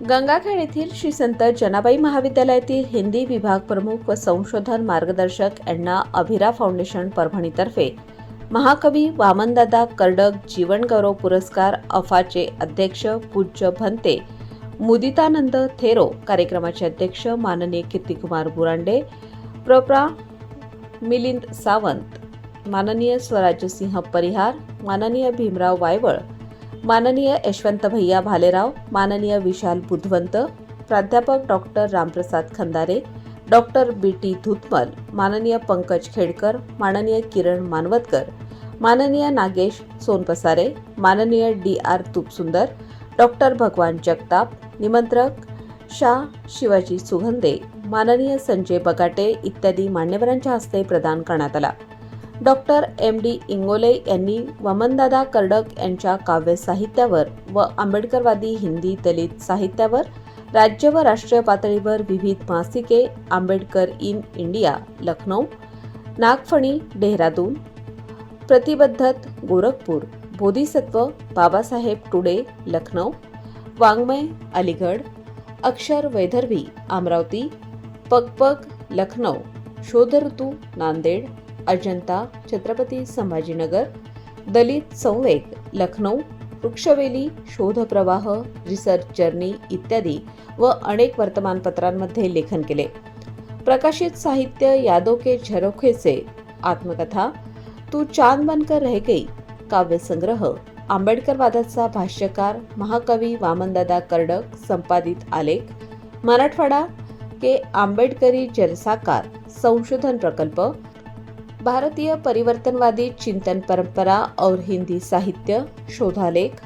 गंगाखेड येथील श्री संत जनाबाई महाविद्यालयातील हिंदी विभाग प्रमुख व संशोधन मार्गदर्शक यांना अभिरा फाउंडेशन परभणीतर्फे महाकवी वामनदादा कर्डक जीवनगौरव पुरस्कार अफाचे अध्यक्ष पूज्य भंते मुदितानंद थेरो कार्यक्रमाचे अध्यक्ष माननीय कीर्तिकुमार बुरांडे प्रप्रा मिलिंद सावंत माननीय स्वराज्यसिंह परिहार माननीय भीमराव वायवळ माननीय यशवंत भैया भालेराव माननीय विशाल बुधवंत प्राध्यापक doctor Ramprasad Khandare doctor B T Dhutmal माननीय पंकज खेडकर माननीय किरण मानवतकर माननीय नागेश सोनपसारे माननीय डी आर तुपसुंदर डॉक्टर भगवान जगताप निमंत्रक शाह शिवाजी सुगंधे माननीय संजय बगाटे इत्यादी मान्यवरांच्या हस्ते प्रदान करण्यात आला. Doctor M. डी. इंगोले यांनी वमनदादा कर्डक यांच्या काव्य साहित्यावर व आंबेडकरवादी हिंदी दलित साहित्यावर राज्य व राष्ट्रीय पातळीवर विविध मासिके आंबेडकर इन इंडिया लखनौ नागफणी डेहराडून प्रतिबद्धत गोरखपूर बोधिसत्व बाबासाहेब टुडे लखनौ वाङ्मय अलीगड अक्षर वैदर्भी अमरावती पगपग लखनौ शोध ऋतू नांदेड अजंता छत्रपती संभाजीनगर दलित संवेग लखनौ वृक्षवेली शोधप्रवाह रिसर्च जर्नी इत्यादी व अनेक वर्तमानपत्रांमध्ये लेखन केले. प्रकाशित साहित्य यादव के झरोखेचे आत्मकथा तू चांद बनकर रह गई काव्यसंग्रह आंबेडकरवादाचा भाष्यकार महाकवी वामनदादा कर्डक संपादित आलेख मराठवाडा के आंबेडकरी जलसाकार संशोधन प्रकल्प भारतीय परिवर्तनवादी चिंतन परंपरा और हिंदी साहित्य शोधालेख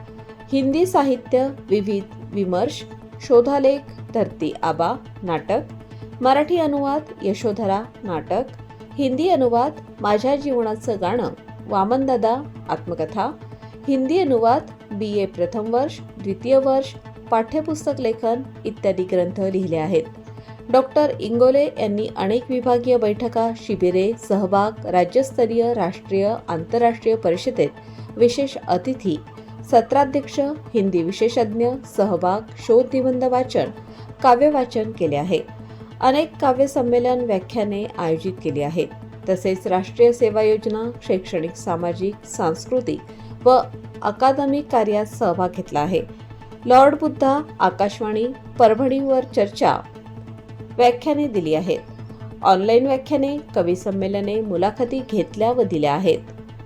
हिंदी साहित्य विविध विमर्श शोधालेख धरती आबा नाटक मराठी अनुवाद यशोधरा नाटक हिंदी अनुवाद माझ्या जीवनाचं गाणं वामनदादा आत्मकथा हिंदी अनुवाद बी ए प्रथम वर्ष द्वितीय वर्ष पाठ्यपुस्तक लेखन इत्यादी ग्रंथ लिहिले आहेत. डॉक्टर इंगोले यांनी अनेक विभागीय बैठका शिबिरे सहभाग राज्यस्तरीय राष्ट्रीय आंतरराष्ट्रीय परिषदेत विशेष अतिथी सत्राध्यक्ष हिंदी विशेषज्ञ सहभाग शोध निबंध वाचन काव्यवाचन केले आहे. अनेक काव्य संमेलन व्याख्याने आयोजित केली आहेत. तसेच राष्ट्रीय सेवा योजना शैक्षणिक सामाजिक सांस्कृतिक व अकादमिक कार्यात सहभाग घेतला आहे. लॉर्ड बुद्धा आकाशवाणी परभणीवर चर्चा व्याख्याने दिली आहेत. ऑनलाईन व्याख्याने कवी संमेलने मुलाखती घेतल्या व दिल्या आहेत.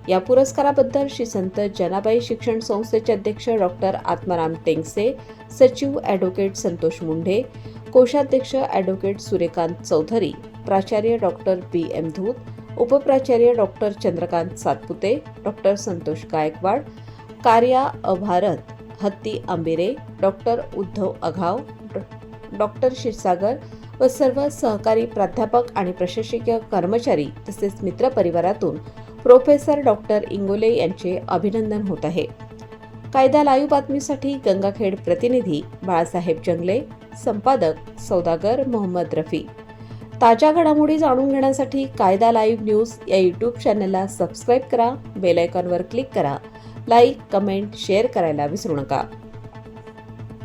या पुरस्काराबद्दल श्री संत जनाबाई शिक्षण संस्थेचे अध्यक्ष डॉक्टर आत्माराम टेंगसे सचिव ॲडव्होकेट संतोष मुंढे कोषाध्यक्ष ॲडव्होकेट सूर्यकांत चौधरी प्राचार्य डॉक्टर पी एम. धूत उपप्राचार्य डॉक्टर चंद्रकांत सातपुते डॉक्टर संतोष गायकवाड कार्या अभारत हत्ती आंबेरे डॉक्टर उद्धव अघाव डॉक्टर क्षीरसागर व सर्व सहकारी प्राध्यापक आणि प्रशासकीय कर्मचारी तसेच मित्रपरिवारातून प्रोफेसर डॉक्टर इंगोले यांचे अभिनंदन होत आहे. कायदा लाईव्ह बातमीसाठी गंगाखेड प्रतिनिधी बाळासाहेब जंगले संपादक सौदागर मोहम्मद रफी. ताज्या घडामोडी जाणून घेण्यासाठी कायदा लाईव्ह न्यूज या यूट्यूब चॅनलला सबस्क्राईब करा बेल आयकॉनवर क्लिक करा लाईक कमेंट शेअर करायला विसरू नका.